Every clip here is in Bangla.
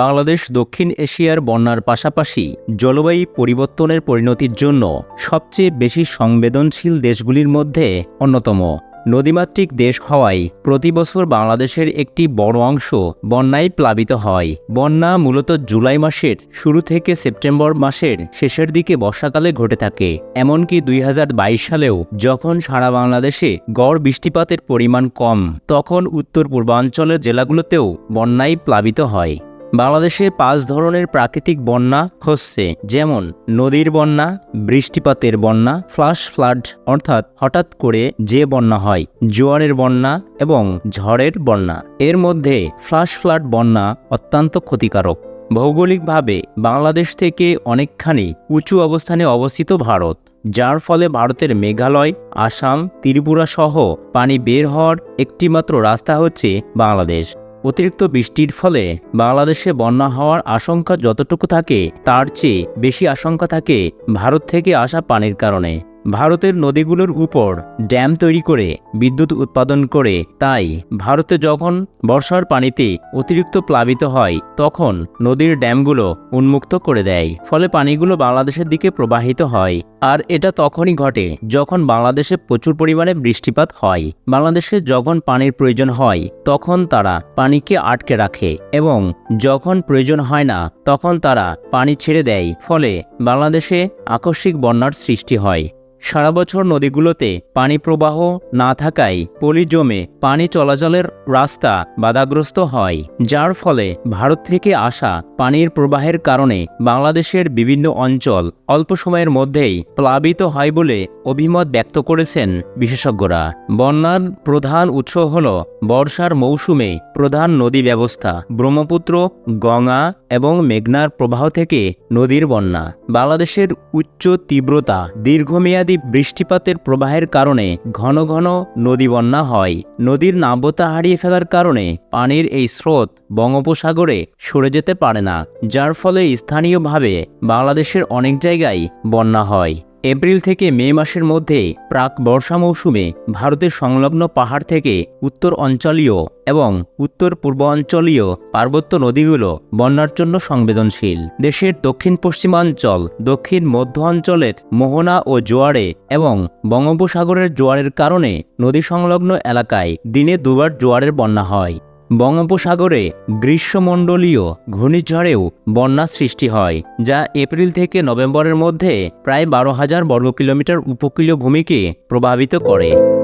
বাংলাদেশ দক্ষিণ এশিয়ার বন্যার পাশাপাশি জলবায়ু পরিবর্তনের পরিণতির জন্য সবচেয়ে বেশি সংবেদনশীল দেশগুলির মধ্যে অন্যতম। নদীমাতৃক দেশ হওয়ায় প্রতি বছর বাংলাদেশের একটি বড় অংশ বন্যায় প্লাবিত হয়। বন্যা মূলত জুলাই মাসের শুরু থেকে সেপ্টেম্বর মাসের শেষের দিকে বর্ষাকালে ঘটে থাকে। এমনকি দুই হাজার বাইশ সালেও যখন সারা বাংলাদেশে গড় বৃষ্টিপাতের পরিমাণ কম, তখন উত্তর পূর্বাঞ্চলের জেলাগুলোতেও বন্যায় প্লাবিত হয়। বাংলাদেশে পাঁচ ধরনের প্রাকৃতিক বন্যা হচ্ছে, যেমন নদীর বন্যা, বৃষ্টিপাতের বন্যা ফ্লাশ ফ্লাড অর্থাৎ হঠাৎ করে যে বন্যা হয়, জোয়ারের বন্যা এবং ঝড়ের বন্যা। এর মধ্যে ফ্লাশ ফ্লাড বন্যা অত্যন্ত ক্ষতিকারক। ভৌগোলিকভাবে বাংলাদেশ থেকে অনেকখানি উঁচু অবস্থানে অবস্থিত ভারত, যার ফলে ভারতের মেঘালয়, আসাম, ত্রিপুরা সহ পানি বের হওয়ার একটিমাত্র রাস্তা হচ্ছে বাংলাদেশ। অতিরিক্ত বৃষ্টির ফলে বাংলাদেশে বন্যা হওয়ার আশঙ্কা যতটুকু থাকে, তার চেয়ে বেশি আশঙ্কা থাকে ভারত থেকে আসা পানির কারণে। ভারতের নদীগুলোর উপর ড্যাম তৈরি করে বিদ্যুৎ উৎপাদন করে, তাই ভারতে যখন বর্ষার পানিতে অতিরিক্ত প্লাবিত হয়, তখন নদীর ড্যামগুলো উন্মুক্ত করে দেয়। ফলে পানিগুলো বাংলাদেশের দিকে প্রবাহিত হয়। আর এটা তখনই ঘটে যখন বাংলাদেশে প্রচুর পরিমাণে বৃষ্টিপাত হয়। বাংলাদেশে যখন পানির প্রয়োজন হয়, তখন তারা পানিকে আটকে রাখে এবং যখন প্রয়োজন হয় না, তখন তারা পানি ছেড়ে দেয়। ফলে বাংলাদেশে আকস্মিক বন্যার সৃষ্টি হয়। সারা বছর নদীগুলোতে পানি প্রবাহ না থাকায় পলি জমে পানি চলাচলের রাস্তা বাধাগ্রস্ত হয়, যার ফলে ভারত থেকে আসা পানির প্রবাহের কারণে বাংলাদেশের বিভিন্ন অঞ্চল অল্প সময়ের মধ্যেই প্লাবিত হয় বলে অভিমত ব্যক্ত করেছেন বিশেষজ্ঞরা। বন্যার প্রধান উৎস হল বর্ষার মৌসুমে প্রধান নদী ব্যবস্থা, ব্রহ্মপুত্র, গঙ্গা এবং মেঘনার প্রবাহ থেকে নদীর বন্যা। বাংলাদেশের উচ্চ তীব্রতা দীর্ঘমেয়াদী বৃষ্টিপাতের প্রবাহের কারণে ঘন ঘন নদী বন্যা হয়। নদীর নাব্যতা হারিয়ে ফেলার কারণে পানির এই স্রোত বঙ্গোপসাগরে সরে যেতে পারে না, যার ফলে স্থানীয়ভাবে বাংলাদেশের অনেক জায়গায় বন্যা হয়। এপ্রিল থেকে মে মাসের মধ্যে প্রাক বর্ষা মৌসুমে ভারতের সংলগ্ন পাহাড় থেকে উত্তর অঞ্চলীয় এবং উত্তর পূর্বাঞ্চলীয় পার্বত্য নদীগুলো বন্যার জন্য সংবেদনশীল। দেশের দক্ষিণ পশ্চিমাঞ্চল, দক্ষিণ মধ্য অঞ্চলের মোহনা ও জোয়ারে এবং বঙ্গোপসাগরের জোয়ারের কারণে নদী সংলগ্ন এলাকায় দিনে দুবার জোয়ারের বন্যা হয়। বঙ্গোপসাগরে গ্রীষ্মমণ্ডলীয় ঘূর্ণিঝড়েও বন্যা সৃষ্টি হয়, যা এপ্রিল থেকে নভেম্বরের মধ্যে প্রায় বারো হাজার বর্গ কিলোমিটার উপকূলীয় ভূমিকে প্রভাবিত করে।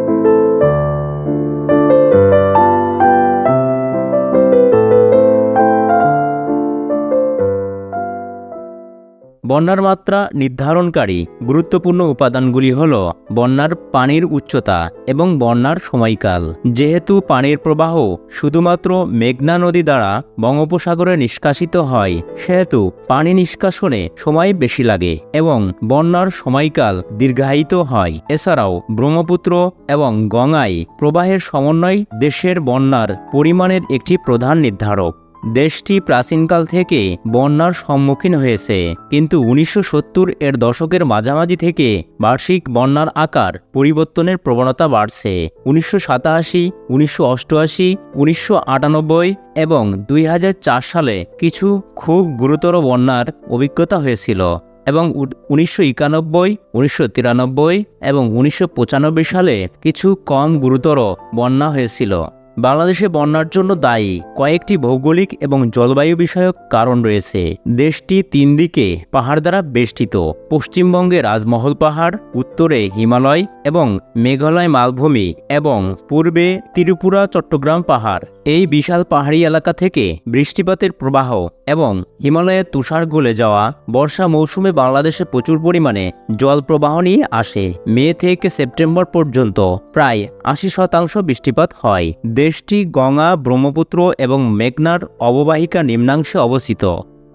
বন্যার মাত্রা নির্ধারণকারী গুরুত্বপূর্ণ উপাদানগুলি হল বন্যার পানির উচ্চতা এবং বন্যার সময়কাল। যেহেতু পানির প্রবাহ শুধুমাত্র মেঘনা নদী দ্বারা বঙ্গোপসাগরে নিষ্কাশিত হয়, সেহেতু পানি নিষ্কাশনে সময় বেশি লাগে এবং বন্যার সময়কাল দীর্ঘায়িত হয়। এছাড়াও ব্রহ্মপুত্র এবং গঙ্গায় প্রবাহের সমন্বয় দেশের বন্যার পরিমাণের একটি প্রধান নির্ধারক। দেশটি প্রাচীনকাল থেকে বন্যার সম্মুখীন হয়েছে। কিন্তু উনিশশো সত্তর এর দশকের মাঝামাঝি থেকে বার্ষিক বন্যার আকার পরিবর্তনের প্রবণতা বাড়ছে। উনিশশো সাতাশি, উনিশশো অষ্টআশি, উনিশশো আটানব্বই এবং দুই হাজার চার সালে কিছু খুব গুরুতর বন্যার অভিজ্ঞতা হয়েছিল এবং উনিশশো একানব্বই, উনিশশো তিরানব্বই এবং উনিশশো পঁচানব্বই সালে কিছু কম গুরুতর বন্যা হয়েছিল। বাংলাদেশে বন্যার জন্য দায়ী কয়েকটি ভৌগোলিক এবং জলবায়ু বিষয়ক কারণ রয়েছে। দেশটি তিন দিকে পাহাড় দ্বারা বেষ্টিত। পশ্চিমবঙ্গে রাজমহল পাহাড়, উত্তরে হিমালয় এবং মেঘালয় মালভূমি এবং পূর্বে ত্রিপুরা, চট্টগ্রাম পাহাড়। এই বিশাল পাহাড়ি এলাকা থেকে বৃষ্টিপাতের প্রবাহ এবং হিমালয়ের তুষার গলে যাওয়া বর্ষা মৌসুমে বাংলাদেশে প্রচুর পরিমাণে জল প্রবাহ নিয়ে আসে। মে থেকে সেপ্টেম্বর পর্যন্ত প্রায় আশি শতাংশ বৃষ্টিপাত হয়। দেশটি গঙ্গা, ব্রহ্মপুত্র এবং মেঘনার অববাহিকা নিম্নাংশে অবস্থিত।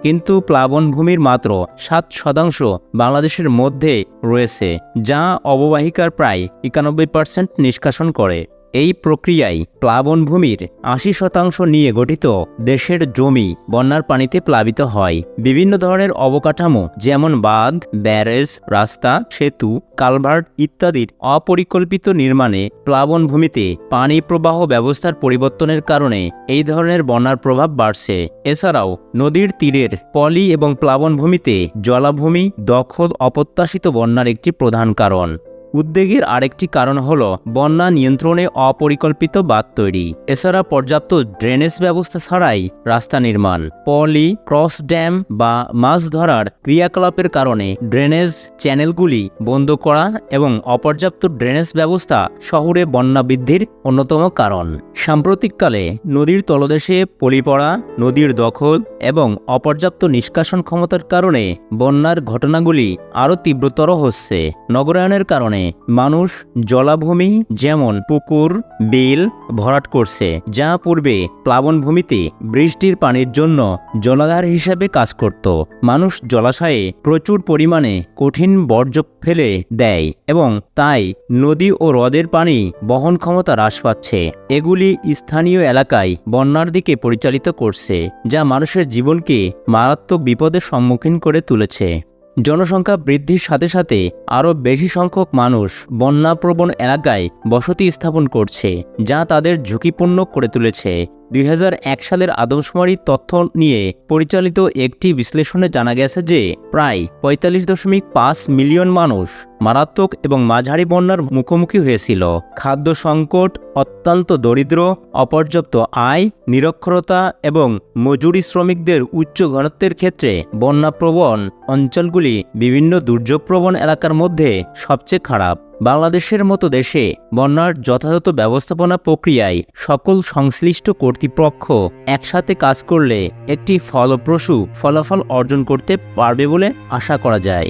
কিন্তু প্লাবনভূমির মাত্র সাত শতাংশ বাংলাদেশের মধ্যে রয়েছে, যা অববাহিকার প্রায় একানব্বই পার্সেন্ট নিষ্কাশন করে। এই প্রক্রিয়ায় প্লাবনভূমির আশি শতাংশ নিয়ে গঠিত দেশের জমি বন্যার পানিতে প্লাবিত হয়। বিভিন্ন ধরনের অবকাঠামো যেমন বাঁধ, ব্যারেজ, রাস্তা, সেতু, কালভার্ট ইত্যাদির অপরিকল্পিত নির্মাণে প্লাবনভূমিতে পানি প্রবাহ ব্যবস্থার পরিবর্তনের কারণে এই ধরনের বন্যার প্রভাব বাড়ছে। এছাড়াও নদীর তীরের পলি এবং প্লাবনভূমিতে জলাভূমি দখল অপ্রত্যাশিত বন্যার একটি প্রধান কারণ। উদ্বেগের আরেকটি কারণ হল বন্যা নিয়ন্ত্রণে অপরিকল্পিত বাঁধ তৈরি। এছাড়া পর্যাপ্ত ড্রেনেজ ব্যবস্থা ছাড়াই রাস্তা নির্মাণ। পলি, ক্রস ড্যাম বা মাছ ধরার ক্রিয়াকলাপের কারণে ড্রেনেজ চ্যানেলগুলি বন্ধ করা এবং অপর্যাপ্ত ড্রেনেজ ব্যবস্থা শহরে বন্যা বৃদ্ধির অন্যতম কারণ। সাম্প্রতিককালে নদীর তলদেশে পলি পড়া, নদীর দখল এবং অপর্যাপ্ত নিষ্কাশন ক্ষমতার কারণে বন্যার ঘটনাগুলি আরও তীব্রতর হচ্ছে। নগরায়নের কারণে মানুষ জলাভূমি যেমন পুকুর, বিল ভরাট করছে, যা পূর্বে প্লাবনভূমিতে বৃষ্টির পানির জন্য জলাধার হিসাবে কাজ করত। মানুষ জলাশয়ে প্রচুর পরিমাণে কঠিন বর্জ্য ফেলে দেয় এবং তাই নদী ও হ্রদের পানি বহন ক্ষমতা হ্রাস পাচ্ছে। এগুলি স্থানীয় এলাকায় বন্যার দিকে পরিচালিত করছে, যা মানুষের জীবনকে মারাত্মক বিপদের সম্মুখীন করে তুলেছে। জনসংখ্যা বৃদ্ধির সাথে সাথে আরও বেশি সংখ্যক মানুষ বন্যাপ্রবণ এলাকায় বসতি স্থাপন করছে, যা তাদের ঝুঁকিপূর্ণ করে তুলেছে। দুই হাজার এক সালের আদমশুমারি তথ্য নিয়ে পরিচালিত একটি বিশ্লেষণে জানা গেছে যে প্রায় পঁয়তাল্লিশ দশমিক পাঁচ মিলিয়ন মানুষ মারাত্মক এবং মাঝারি বন্যার মুখোমুখি হয়েছিল। খাদ্য সংকট, অত্যন্ত দরিদ্র, অপর্যাপ্ত আয়, নিরক্ষরতা এবং মজুরি শ্রমিকদের উচ্চ ঘনত্বের ক্ষেত্রে বন্যাপ্রবণ অঞ্চলগুলি বিভিন্ন দুর্যোগপ্রবণ এলাকার মধ্যে সবচেয়ে খারাপ। বাংলাদেশের মতো দেশে বন্যার যথাযথ ব্যবস্থাপনা প্রক্রিয়ায় সকল সংশ্লিষ্ট কর্তৃপক্ষ একসাথে কাজ করলে একটি ফলপ্রসূ ফলাফল অর্জন করতে পারবে বলে আশা করা যায়।